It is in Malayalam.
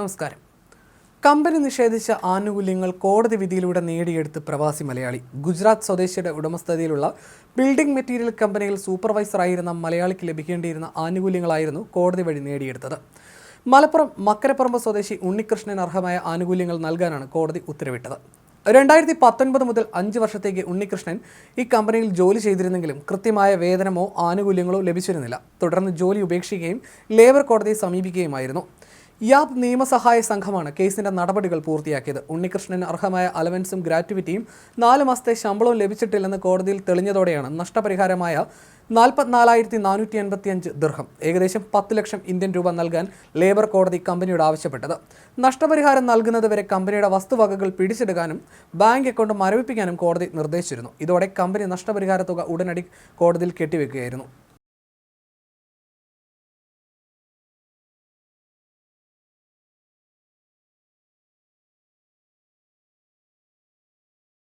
നമസ്കാരം. കമ്പനി നിഷേധിച്ച ആനുകൂല്യങ്ങൾ കോടതി വിധിയിലൂടെ നേടിയെടുത്ത് പ്രവാസി മലയാളി. ഗുജറാത്ത് സ്വദേശിയുടെ ഉടമസ്ഥതയിലുള്ള ബിൽഡിംഗ് മെറ്റീരിയൽ കമ്പനിയിൽ സൂപ്പർവൈസറായിരുന്ന മലയാളിക്ക് ലഭിക്കേണ്ടിയിരുന്ന ആനുകൂല്യങ്ങളായിരുന്നു കോടതി വഴി നേടിയെടുത്തത്. മലപ്പുറം മക്കരപ്പറമ്പ് സ്വദേശി ഉണ്ണികൃഷ്ണന് അർഹമായ ആനുകൂല്യങ്ങൾ നൽകാനാണ് കോടതി ഉത്തരവിട്ടത്. രണ്ടായിരത്തി പത്തൊൻപത് മുതൽ അഞ്ച് വർഷത്തേക്ക് ഉണ്ണികൃഷ്ണൻ ഈ കമ്പനിയിൽ ജോലി ചെയ്തിരുന്നെങ്കിലും കൃത്യമായ വേതനമോ ആനുകൂല്യങ്ങളോ ലഭിച്ചിരുന്നില്ല. തുടർന്ന് ജോലി ഉപേക്ഷിക്കുകയും ലേബർ കോടതിയെ സമീപിക്കുകയുമായിരുന്നു. യാബ് നിയമസഹായ സംഘമാണ് കേസിന്റെ നടപടികൾ പൂർത്തിയാക്കിയത്. ഉണ്ണികൃഷ്ണന് അർഹമായ അലവൻസും ഗ്രാറ്റുവിറ്റിയും നാല് മാസത്തെ ശമ്പളവും ലഭിച്ചിട്ടില്ലെന്ന് കോടതിയിൽ തെളിഞ്ഞതോടെയാണ് നഷ്ടപരിഹാരമായ നാൽപ്പത്തിനാലായിരത്തി നാനൂറ്റി എൺപത്തിയഞ്ച് ദീർഘം ഏകദേശം പത്ത് ലക്ഷം ഇന്ത്യൻ രൂപ നൽകാൻ ലേബർ കോടതി കമ്പനിയോട് ആവശ്യപ്പെട്ടത്. നഷ്ടപരിഹാരം നൽകുന്നതുവരെ കമ്പനിയുടെ വസ്തുവകകൾ പിടിച്ചെടുക്കാനും ബാങ്ക് അക്കൗണ്ട് മരവിപ്പിക്കാനും കോടതി നിർദ്ദേശിച്ചിരുന്നു. ഇതോടെ കമ്പനി നഷ്ടപരിഹാര തുക ഉടനടി കോടതിയിൽ കെട്ടിവെക്കുകയായിരുന്നു.